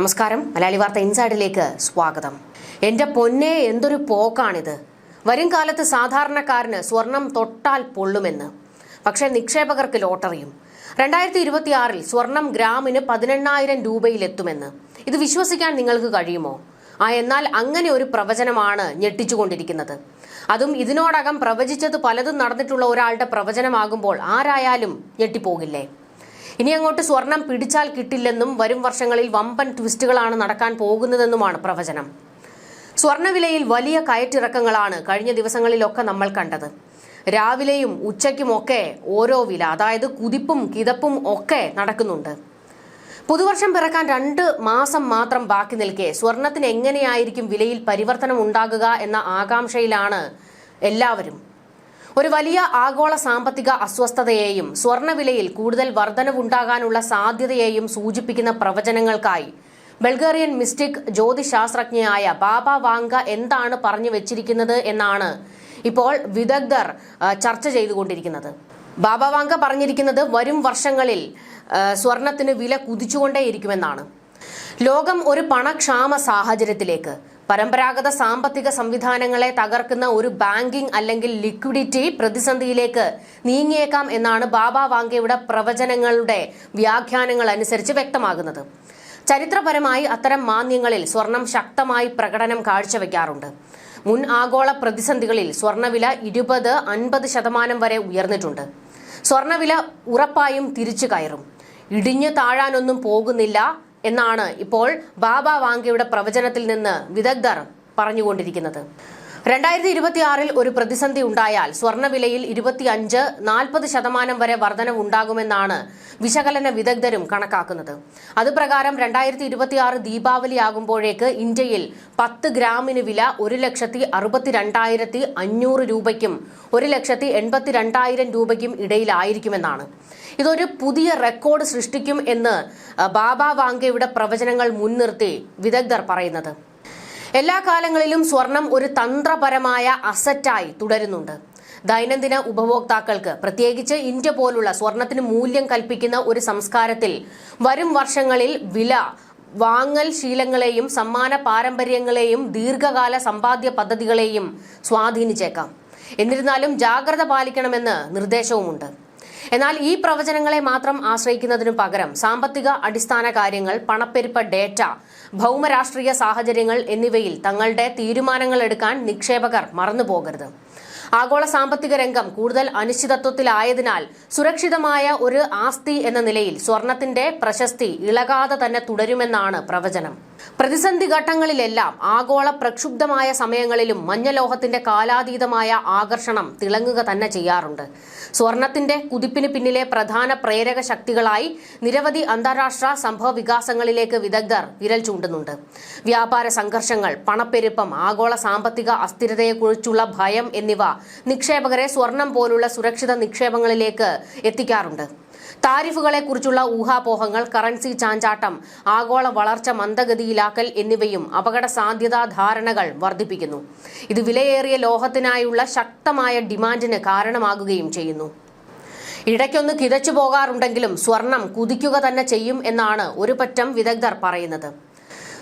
നമസ്കാരം. മലയാളി വാർത്ത ഇൻസൈഡിലേക്ക് സ്വാഗതം. എന്റെ പൊന്നെ എന്തൊരു പോക്കാണിത്. വരും കാലത്ത് സാധാരണക്കാരന് സ്വർണം തൊട്ടാൽ പൊള്ളുമെന്ന്. പക്ഷേ നിക്ഷേപകർക്ക് ലോട്ടറിയും. രണ്ടായിരത്തി ഇരുപത്തിയാറിൽ സ്വർണം ഗ്രാമിന് പതിനെണ്ണായിരം രൂപയിലെത്തുമെന്ന്. ഇത് വിശ്വസിക്കാൻ നിങ്ങൾക്ക് കഴിയുമോ? ആ എന്നാൽ അങ്ങനെ ഒരു പ്രവചനമാണ് ഞെട്ടിച്ചുകൊണ്ടിരിക്കുന്നത്. അതും ഇതിനോടകം പ്രവചിച്ചത് പലതും നടന്നിട്ടുള്ള ഒരാളുടെ പ്രവചനമാകുമ്പോൾ ആരായാലും ഞെട്ടിപ്പോകില്ലേ? ഇനി അങ്ങോട്ട് സ്വർണം പിടിച്ചാൽ കിട്ടില്ലെന്നും വരും വർഷങ്ങളിൽ വമ്പൻ ട്വിസ്റ്റുകളാണ് നടക്കാൻ പോകുന്നതെന്നുമാണ് പ്രവചനം. സ്വർണവിലയിൽ വലിയ കയറ്റിറക്കങ്ങളാണ് കഴിഞ്ഞ ദിവസങ്ങളിലൊക്കെ നമ്മൾ കണ്ടത്. രാവിലെയും ഉച്ചയ്ക്കുമൊക്കെ ഓരോ വില അതായത് കുതിപ്പും കിതപ്പും ഒക്കെ നടക്കുന്നുണ്ട്. പുതുവർഷം പിറക്കാൻ രണ്ട് മാസം മാത്രം ബാക്കി നിൽക്കെ സ്വർണത്തിന് എങ്ങനെയായിരിക്കും വിലയിൽ പരിവർത്തനം ഉണ്ടാകുക എന്ന ആകാംക്ഷയിലാണ് എല്ലാവരും. ഒരു വലിയ ആഗോള സാമ്പത്തിക അസ്വസ്ഥതയെയും സ്വർണവിലയിൽ കൂടുതൽ വർധനവുണ്ടാകാനുള്ള സാധ്യതയെയും സൂചിപ്പിക്കുന്ന പ്രവചനങ്ങൾക്കായി ബൾഗേറിയൻ മിസ്റ്റിക് ജ്യോതിശാസ്ത്രജ്ഞയായ ബാബ വാങ്ക എന്താണ് പറഞ്ഞു വെച്ചിരിക്കുന്നത് എന്നാണ് ഇപ്പോൾ വിദഗ്ധർ ചർച്ച ചെയ്തുകൊണ്ടിരിക്കുന്നത്. ബാബ വാങ്ക പറഞ്ഞിരിക്കുന്നത് വരും വർഷങ്ങളിൽ സ്വർണത്തിന് വില കുതിച്ചുകൊണ്ടേയിരിക്കുമെന്നാണ്. ലോകം ഒരു പണക്ഷാമ സാഹചര്യത്തിലേക്ക് പരമ്പരാഗത സാമ്പത്തിക സംവിധാനങ്ങളെ തകർക്കുന്ന ഒരു ബാങ്കിംഗ് അല്ലെങ്കിൽ ലിക്വിഡിറ്റി പ്രതിസന്ധിയിലേക്ക് നീങ്ങിയേക്കാം എന്നാണ് ബാബ വാങ്കയുടെ പ്രവചനങ്ങളുടെ വ്യാഖ്യാനങ്ങൾ അനുസരിച്ച് വ്യക്തമാകുന്നത്. ചരിത്രപരമായി അത്തരം മാന്യങ്ങളിൽ സ്വർണം ശക്തമായി പ്രകടനം കാഴ്ചവെക്കാറുണ്ട്. മുൻ ആഗോള പ്രതിസന്ധികളിൽ സ്വർണവില ഇരുപത് അൻപത് ശതമാനം വരെ ഉയർന്നിട്ടുണ്ട്. സ്വർണവില ഉറപ്പായും തിരിച്ചു കയറും. ഇടിഞ്ഞു താഴാനൊന്നും പോകുന്നില്ല. എന്നാണ് ഇപ്പോൾ ബാബ വാങ്കയുടെ പ്രവചനത്തിൽ നിന്ന് വിദഗ്ധർ പറഞ്ഞുകൊണ്ടിരിക്കുന്നത്. രണ്ടായിരത്തി ഇരുപത്തിയാറിൽ ഒരു പ്രതിസന്ധി ഉണ്ടായാൽ സ്വർണവിലയിൽ ഇരുപത്തിയഞ്ച് നാൽപ്പത് ശതമാനം വരെ വർധനവ് ഉണ്ടാകുമെന്നാണ് വിശകലന വിദഗ്ധരും കണക്കാക്കുന്നത്. അതുപ്രകാരം രണ്ടായിരത്തി ഇരുപത്തിയാറ് ദീപാവലി ആകുമ്പോഴേക്ക് ഇന്ത്യയിൽ പത്ത് ഗ്രാമിന് വില ഒരു ലക്ഷത്തി അറുപത്തിരണ്ടായിരത്തി അഞ്ഞൂറ് രൂപയ്ക്കും ഒരു ലക്ഷത്തി എൺപത്തിരണ്ടായിരം രൂപയ്ക്കും ഇടയിലായിരിക്കുമെന്നാണ്. ഇതൊരു പുതിയ റെക്കോർഡ് സൃഷ്ടിക്കും എന്ന് ബാബ വാങ്കയുടെ പ്രവചനങ്ങൾ മുൻനിർത്തി വിദഗ്ധർ പറയുന്നത്. എല്ലാ കാലങ്ങളിലും സ്വർണം ഒരു തന്ത്രപരമായ അസറ്റായി തുടരുന്നുണ്ട്. ദൈനംദിന ഉപഭോക്താക്കൾക്ക് പ്രത്യേകിച്ച് ഇന്ത്യ പോലുള്ള സ്വർണത്തിന് മൂല്യം കൽപ്പിക്കുന്ന ഒരു സംസ്കാരത്തിൽ വരും വർഷങ്ങളിൽ വില വാങ്ങൽ ശീലങ്ങളെയും സമ്മാന പാരമ്പര്യങ്ങളെയും ദീർഘകാല സമ്പാദ്യ പദ്ധതികളെയും സ്വാധീനിച്ചേക്കാം. എന്നിരുന്നാലും ജാഗ്രത പാലിക്കണമെന്ന് നിർദ്ദേശവുമുണ്ട്. എന്നാൽ ഈ പ്രവചനങ്ങളെ മാത്രം ആശ്രയിക്കുന്നതിനു പകരം സാമ്പത്തിക അടിസ്ഥാന കാര്യങ്ങൾ പണപ്പെരുപ്പ ഡേറ്റ ഭൗമരാഷ്ട്രീയ സാഹചര്യങ്ങൾ എന്നിവയിൽ തങ്ങളുടെ തീരുമാനങ്ങൾ എടുക്കാൻ നിക്ഷേപകർ മറന്നുപോകരുത്. ആഗോള സാമ്പത്തിക രംഗം കൂടുതൽ അനിശ്ചിതത്വത്തിലായതിനാൽ സുരക്ഷിതമായ ഒരു ആസ്തി എന്ന നിലയിൽ സ്വർണത്തിന്റെ പ്രശസ്തി ഇളകാതെ തന്നെ തുടരുമെന്നാണ് പ്രവചനം. പ്രതിസന്ധി ഘട്ടങ്ങളിലെല്ലാം ആഗോള പ്രക്ഷുബ്ധമായ സമയങ്ങളിലും മഞ്ഞലോഹത്തിന്റെ കാലാതീതമായ ആകർഷണം തിളങ്ങുക തന്നെ ചെയ്യാറുണ്ട്. സ്വർണത്തിന്റെ കുതിപ്പിന് പിന്നിലെ പ്രധാന പ്രേരക ശക്തികളായി നിരവധി അന്താരാഷ്ട്ര സംഭവ വികാസങ്ങളിലേക്ക് വിദഗ്ധർ വിരൽ ചൂണ്ടുന്നുണ്ട്. വ്യാപാര സംഘർഷങ്ങൾ പണപ്പെരുപ്പം ആഗോള സാമ്പത്തിക അസ്ഥിരതയെക്കുറിച്ചുള്ള ഭയം എന്നിവ നിക്ഷേപകരെ സ്വർണം പോലുള്ള സുരക്ഷിത നിക്ഷേപങ്ങളിലേക്ക് എത്തിക്കാറുണ്ട്. താരിഫുകളെ കുറിച്ചുള്ള ഊഹാപോഹങ്ങൾ കറൻസി ചാഞ്ചാട്ടം ആഗോള വളർച്ച മന്ദഗതിയിലാക്കൽ എന്നിവയും അപകട സാധ്യതാ ധാരണകൾ വർദ്ധിപ്പിക്കുന്നു. ഇത് വിലയേറിയ ലോഹത്തിനായുള്ള ശക്തമായ ഡിമാൻഡിന് കാരണമാകുകയും ചെയ്യുന്നു. ഇടയ്ക്കൊന്ന് കിതച്ചു പോകാറുണ്ടെങ്കിലും സ്വർണം കുതിക്കുക തന്നെ ചെയ്യും എന്നാണ് ഒരു പറ്റം വിദഗ്ധർ പറയുന്നത്.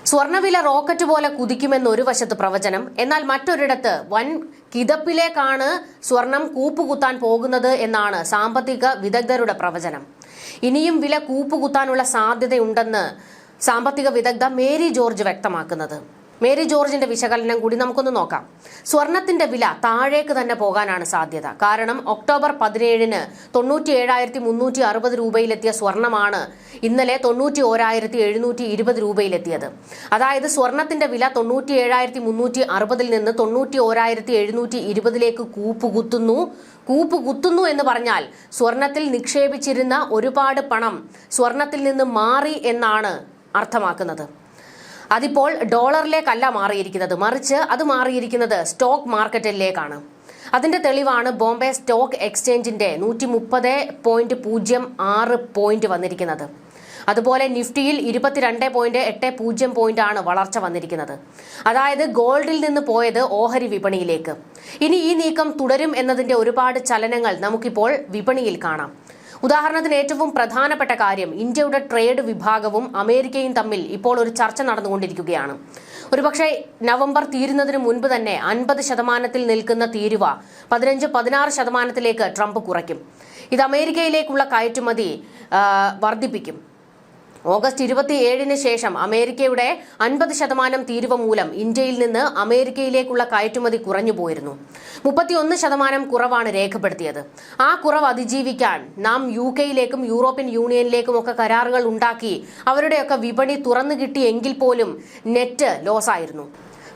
സ്വർണവില റോക്കറ്റ് പോലെ കുതിക്കുമെന്ന് ഒരു വശത്ത് പ്രവചനം എന്നാൽ മറ്റൊരിടത്ത് വൻ കിതപ്പിലേക്കാണ് സ്വർണം കൂപ്പുകുത്താൻ പോകുന്നത് എന്നാണ് സാമ്പത്തിക വിദഗ്ധരുടെ പ്രവചനം. ഇനിയും വില കൂപ്പുകുത്താനുള്ള സാധ്യതയുണ്ടെന്ന് സാമ്പത്തിക വിദഗ്ധ മേരി ജോർജ് വ്യക്തമാക്കുന്നത്. മേരി ജോർജിന്റെ വിശകലനം കൂടി നമുക്കൊന്ന് നോക്കാം. സ്വർണത്തിന്റെ വില താഴേക്ക് തന്നെ പോകാനാണ് സാധ്യത. കാരണം ഒക്ടോബർ പതിനേഴിന് തൊണ്ണൂറ്റി ഏഴായിരത്തി മുന്നൂറ്റി അറുപത് രൂപയിലെത്തിയ സ്വർണമാണ് ഇന്നലെ തൊണ്ണൂറ്റി ഓരായിരത്തി എഴുന്നൂറ്റി ഇരുപത് രൂപയിലെത്തിയത്. അതായത് സ്വർണത്തിന്റെ വില തൊണ്ണൂറ്റി ഏഴായിരത്തി മുന്നൂറ്റി അറുപതിൽ നിന്ന് തൊണ്ണൂറ്റി ഓരായിരത്തി എഴുന്നൂറ്റി ഇരുപതിലേക്ക് കൂപ്പുകുത്തുന്നു. കൂപ്പുകുത്തുന്നു എന്ന് പറഞ്ഞാൽ സ്വർണത്തിൽ നിക്ഷേപിച്ചിരുന്ന ഒരുപാട് പണം സ്വർണത്തിൽ നിന്ന് മാറി എന്നാണ് അർത്ഥമാക്കുന്നത്. അതിപ്പോൾ ഡോളറിലേക്കല്ല മാറിയിരിക്കുന്നത്. മറിച്ച് അത് മാറിയിരിക്കുന്നത് സ്റ്റോക്ക് മാർക്കറ്റിലേക്കാണ്. അതിന്റെ തെളിവാണ് ബോംബെ സ്റ്റോക്ക് എക്സ്ചേഞ്ചിന്റെ നൂറ്റി മുപ്പത് പോയിന്റ് പൂജ്യം ആറ് പോയിന്റ് വന്നിരിക്കുന്നത്. അതുപോലെ നിഫ്റ്റിയിൽ ഇരുപത്തിരണ്ട് പോയിന്റ് എട്ട് പൂജ്യം പോയിന്റ് ആണ് വളർച്ച വന്നിരിക്കുന്നത്. അതായത് ഗോൾഡിൽ നിന്ന് പോയത് ഓഹരി വിപണിയിലേക്ക്. ഇനി ഈ നീക്കം തുടരും എന്നതിന്റെ ഒരുപാട് ചലനങ്ങൾ നമുക്കിപ്പോൾ വിപണിയിൽ കാണാം. ഉദാഹരണത്തിന് ഏറ്റവും പ്രധാനപ്പെട്ട കാര്യം ഇന്ത്യയുടെ ട്രേഡ് വിഭാഗവും അമേരിക്കയും തമ്മിൽ ഇപ്പോൾ ഒരു ചർച്ച നടന്നുകൊണ്ടിരിക്കുകയാണ്. ഒരുപക്ഷെ നവംബർ തീരുന്നതിന് മുൻപ് തന്നെ അൻപത് ശതമാനത്തിൽ നിൽക്കുന്ന തീരുവ പതിനഞ്ച് പതിനാറ് ശതമാനത്തിലേക്ക് ട്രംപ് കുറയ്ക്കും. ഇത് അമേരിക്കയിലേക്കുള്ള കയറ്റുമതി വർദ്ധിപ്പിക്കും. ഓഗസ്റ്റ് ഇരുപത്തിയേഴിന് ശേഷം അമേരിക്കയുടെ അൻപത് ശതമാനം തീരുവ മൂലം ഇന്ത്യയിൽ നിന്ന് അമേരിക്കയിലേക്കുള്ള കയറ്റുമതി കുറഞ്ഞു പോയിരുന്നു. മുപ്പത്തിയൊന്ന് ശതമാനം കുറവാണ് രേഖപ്പെടുത്തിയത്. ആ കുറവ് അതിജീവിക്കാൻ നാം യു കെയിലേക്കും യൂറോപ്യൻ യൂണിയനിലേക്കും ഒക്കെ കരാറുകൾ ഉണ്ടാക്കി അവരുടെയൊക്കെ വിപണി തുറന്നു കിട്ടിയെങ്കിൽ പോലും നെറ്റ് ലോസ് ആയിരുന്നു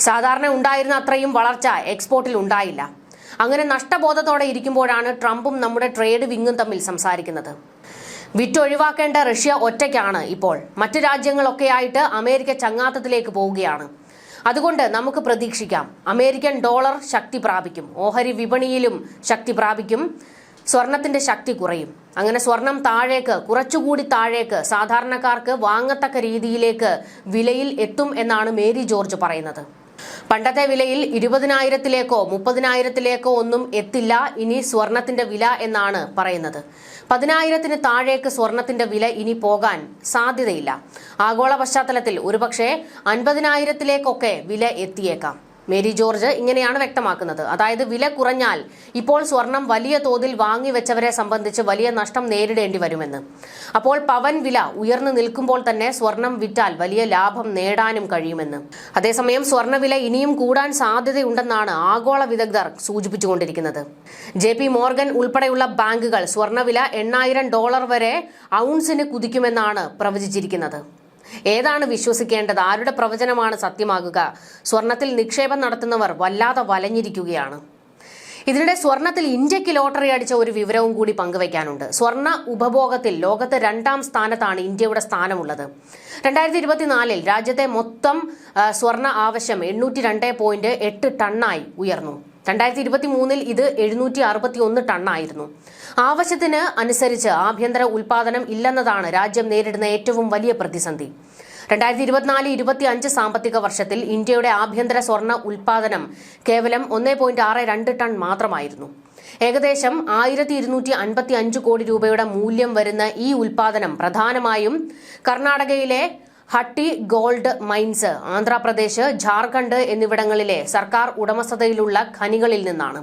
സാധാരണ ഉണ്ടായിരുന്ന അത്രയും വളർച്ച എക്സ്പോർട്ടിൽ ഉണ്ടായില്ല. അങ്ങനെ നഷ്ടബോധത്തോടെ ഇരിക്കുമ്പോഴാണ് ട്രംപും നമ്മുടെ ട്രേഡ് വിങ്ങും തമ്മിൽ സംസാരിക്കുന്നത്. വിറ്റൊഴിവാക്കേണ്ട റഷ്യ ഒറ്റയ്ക്കാണ് ഇപ്പോൾ. മറ്റു രാജ്യങ്ങളൊക്കെയായിട്ട് അമേരിക്ക ചങ്ങാത്തത്തിലേക്ക് പോവുകയാണ്. അതുകൊണ്ട് നമുക്ക് പ്രതീക്ഷിക്കാം. അമേരിക്കൻ ഡോളർ ശക്തി പ്രാപിക്കും. ഓഹരി വിപണിയിലും ശക്തി പ്രാപിക്കും. സ്വർണത്തിന്റെ ശക്തി കുറയും. അങ്ങനെ സ്വർണം താഴേക്ക് കുറച്ചുകൂടി താഴേക്ക് സാധാരണക്കാർക്ക് വാങ്ങത്തക്ക രീതിയിലേക്ക് വിലയിൽ എത്തും എന്നാണ് മേരി ജോർജ് പറയുന്നത്. പണ്ടത്തെ വിലയിൽ ഇരുപതിനായിരത്തിലേക്കോ മുപ്പതിനായിരത്തിലേക്കോ ഒന്നും എത്തില്ല. ഇനി സ്വർണത്തിന്റെ വില എന്നാണ് പറയുന്നത്. പതിനായിരത്തിന് താഴേക്ക് സ്വർണത്തിന്റെ വില ഇനി പോകാൻ സാധ്യതയില്ല. ആഗോള പശ്ചാത്തലത്തിൽ ഒരുപക്ഷെ അൻപതിനായിരത്തിലേക്കൊക്കെ വില എത്തിയേക്കാം. മേരി ജോർജ് ഇങ്ങനെയാണ് വ്യക്തമാക്കുന്നത്. അതായത് വില കുറഞ്ഞാൽ ഇപ്പോൾ സ്വർണം വലിയ തോതിൽ വാങ്ങിവെച്ചവരെ സംബന്ധിച്ച് വലിയ നഷ്ടം നേരിടേണ്ടി വരുമെന്ന്. അപ്പോൾ പവൻ വില ഉയർന്നു നിൽക്കുമ്പോൾ തന്നെ സ്വർണം വിറ്റാൽ വലിയ ലാഭം നേടാനും കഴിയുമെന്ന്. അതേസമയം സ്വർണവില ഇനിയും കൂടാൻ സാധ്യതയുണ്ടെന്നാണ് ആഗോള വിദഗ്ധർ സൂചിപ്പിച്ചുകൊണ്ടിരിക്കുന്നത്. ജെ പി മോർഗൻ ഉൾപ്പെടെയുള്ള ബാങ്കുകൾ സ്വർണവില എണ്ണായിരം ഡോളർ വരെ ഔൺസിന് കുതിക്കുമെന്നാണ് പ്രവചിച്ചിരിക്കുന്നത്. ഏതാണ് വിശ്വസിക്കേണ്ടത്? ആരുടെ പ്രവചനമാണ് സത്യമാകുക? സ്വർണത്തിൽ നിക്ഷേപം നടത്തുന്നവർ വല്ലാതെ വലഞ്ഞിരിക്കുകയാണ്. ഇതിനിടെ സ്വർണത്തിൽ ഇന്ത്യയ്ക്ക് ലോട്ടറി അടിച്ച ഒരു വിവരവും കൂടി പങ്കുവയ്ക്കാനുണ്ട്. സ്വർണ ഉപഭോഗത്തിൽ ലോകത്ത് രണ്ടാം സ്ഥാനത്താണ് ഇന്ത്യയുടെ സ്ഥാനമുള്ളത്. രണ്ടായിരത്തി ഇരുപത്തിനാലിൽ രാജ്യത്തെ മൊത്തം സ്വർണ ആവശ്യം എണ്ണൂറ്റി രണ്ട് പോയിന്റ് എട്ട് ടണ്ണായി ഉയർന്നു. രണ്ടായിരത്തി ഇരുപത്തി മൂന്നിൽ ഇത് എഴുന്നൂറ്റി അറുപത്തി ഒന്ന് ടണ്ണായിരുന്നു. ആവശ്യത്തിന് അനുസരിച്ച് ആഭ്യന്തര ഉൽപാദനം ഇല്ലെന്നതാണ് രാജ്യം നേരിടുന്ന ഏറ്റവും വലിയ പ്രതിസന്ധി. രണ്ടായിരത്തി ഇരുപത്തിനാല് ഇരുപത്തി അഞ്ച് സാമ്പത്തിക വർഷത്തിൽ ഇന്ത്യയുടെ ആഭ്യന്തര സ്വർണ ഉൽപാദനം കേവലം ഒന്നേ പോയിന്റ് ആറ് രണ്ട് ടൺ മാത്രമായിരുന്നു. ഏകദേശം ആയിരത്തി ഇരുന്നൂറ്റി അൻപത്തി അഞ്ച് കോടി രൂപയുടെ മൂല്യം വരുന്ന ഈ ഉൽപാദനം പ്രധാനമായും കർണാടകയിലെ ഹട്ടി ഗോൾഡ് മൈൻസ് ആന്ധ്രാപ്രദേശ് ജാർഖണ്ഡ് എന്നിവിടങ്ങളിലെ സർക്കാർ ഉടമസ്ഥതയിലുള്ള ഖനികളിൽ നിന്നാണ്.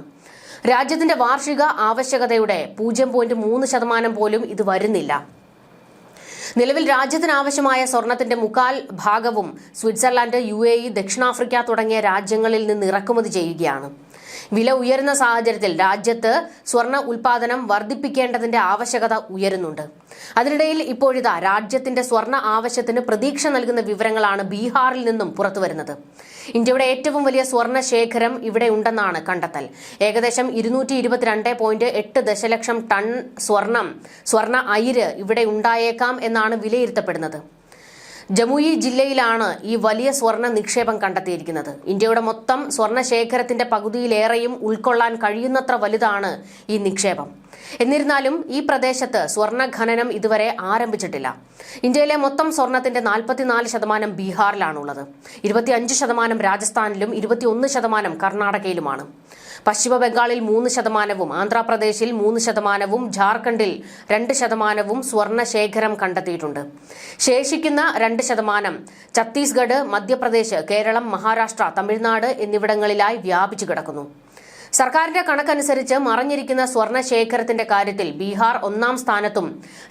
രാജ്യത്തിന്റെ വാർഷിക ആവശ്യകതയുടെ പൂജ്യം പോയിന്റ് മൂന്ന് ശതമാനം പോലും ഇത് വരുന്നില്ല. നിലവിൽ രാജ്യത്തിന് ആവശ്യമായ സ്വർണത്തിന്റെ മുക്കാൽ ഭാഗവും സ്വിറ്റ്സർലാൻഡ് യു ദക്ഷിണാഫ്രിക്ക തുടങ്ങിയ രാജ്യങ്ങളിൽ നിന്ന് ഇറക്കുമതി ചെയ്യുകയാണ്. വില ഉയരുന്ന സാഹചര്യത്തിൽ രാജ്യത്ത് സ്വർണ ഉൽപാദനം വർദ്ധിപ്പിക്കേണ്ടതിന്റെ ആവശ്യകത ഉയരുന്നുണ്ട്. അതിനിടയിൽ ഇപ്പോഴിതാ രാജ്യത്തിന്റെ സ്വർണ ആവശ്യത്തിന് പ്രതീക്ഷ നൽകുന്ന വിവരങ്ങളാണ് ബീഹാറിൽ നിന്നും പുറത്തുവരുന്നത്. ഇന്ത്യയുടെ ഏറ്റവും വലിയ സ്വർണ ശേഖരം ഇവിടെ ഉണ്ടെന്നാണ് കണ്ടെത്തൽ. ഏകദേശം ഇരുന്നൂറ്റി ഇരുപത്തിരണ്ട് പോയിന്റ് എട്ട് ദശലക്ഷം ടൺ സ്വർണം സ്വർണ അയിര് ഇവിടെ ഉണ്ടായേക്കാം എന്നാണ് വിലയിരുത്തപ്പെടുന്നത്. ജമുയി ജില്ലയിലാണ് ഈ വലിയ സ്വർണ നിക്ഷേപം കണ്ടെത്തിയിരിക്കുന്നത്. ഇന്ത്യയുടെ മൊത്തം സ്വർണ ശേഖരത്തിന്റെ പകുതിയിലേറെയും ഉൾക്കൊള്ളാൻ കഴിയുന്നത്ര വലുതാണ് ഈ നിക്ഷേപം. എന്നിരുന്നാലും ഈ പ്രദേശത്ത് സ്വർണ ഖനനം ഇതുവരെ ആരംഭിച്ചിട്ടില്ല. ഇന്ത്യയിലെ മൊത്തം സ്വർണത്തിന്റെ നാൽപ്പത്തിനാല് ശതമാനം ബീഹാറിലാണുള്ളത്. ഇരുപത്തിയഞ്ച് ശതമാനം രാജസ്ഥാനിലും ഇരുപത്തിയൊന്ന് ശതമാനം കർണാടകയിലുമാണ്. പശ്ചിമ ബംഗാളിൽ മൂന്ന് ശതമാനവും ആന്ധ്രാപ്രദേശിൽ മൂന്ന് ശതമാനവും ജാർഖണ്ഡിൽ രണ്ട് ശതമാനവും സ്വർണ ശേഖരം കണ്ടെത്തിയിട്ടുണ്ട്. ശേഷിക്കുന്ന രണ്ട് ശതമാനം ഛത്തീസ്ഗഡ് മധ്യപ്രദേശ് കേരളം മഹാരാഷ്ട്ര തമിഴ്നാട് എന്നിവിടങ്ങളിലായി വ്യാപിച്ചു കിടക്കുന്നു. സർക്കാരിന്റെ കണക്കനുസരിച്ച് മറഞ്ഞിരിക്കുന്ന സ്വർണ ശേഖരത്തിന്റെ കാര്യത്തിൽ ബീഹാർ ഒന്നാം സ്ഥാനത്തും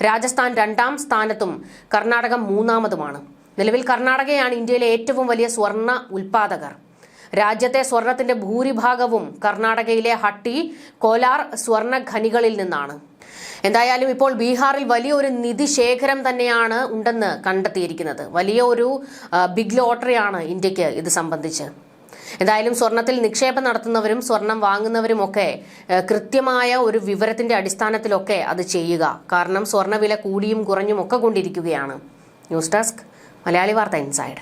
രാജസ്ഥാൻ രണ്ടാം സ്ഥാനത്തും കർണാടകം മൂന്നാമതുമാണ്. നിലവിൽ കർണാടകയാണ് ഇന്ത്യയിലെ ഏറ്റവും വലിയ സ്വർണ ഉൽപാദകർ. രാജ്യത്തെ സ്വർണത്തിന്റെ ഭൂരിഭാഗവും കർണാടകയിലെ ഹട്ടി കോലാർ സ്വർണ ഖനികളിൽ നിന്നാണ്. എന്തായാലും ഇപ്പോൾ ബീഹാറിൽ വലിയൊരു നിധി ശേഖരം തന്നെയാണ് ഉണ്ടെന്ന് കണ്ടെത്തിയിരിക്കുന്നത്. വലിയ ഒരു ബിഗ് ലോട്ടറിയാണ് ഇന്ത്യയ്ക്ക് ഇത് സംബന്ധിച്ച്. എന്തായാലും സ്വർണത്തിൽ നിക്ഷേപം നടത്തുന്നവരും സ്വർണം വാങ്ങുന്നവരും ഒക്കെ ഏഹ്, കൃത്യമായ ഒരു വിവരത്തിന്റെ അടിസ്ഥാനത്തിലൊക്കെ അത് ചെയ്യുക. കാരണം സ്വർണവില കൂടിയും കുറഞ്ഞും ഒക്കെ കൊണ്ടിരിക്കുകയാണ്. ന്യൂസ് ഡെസ്ക് മലയാളി വാർത്ത ഇൻസൈഡ്.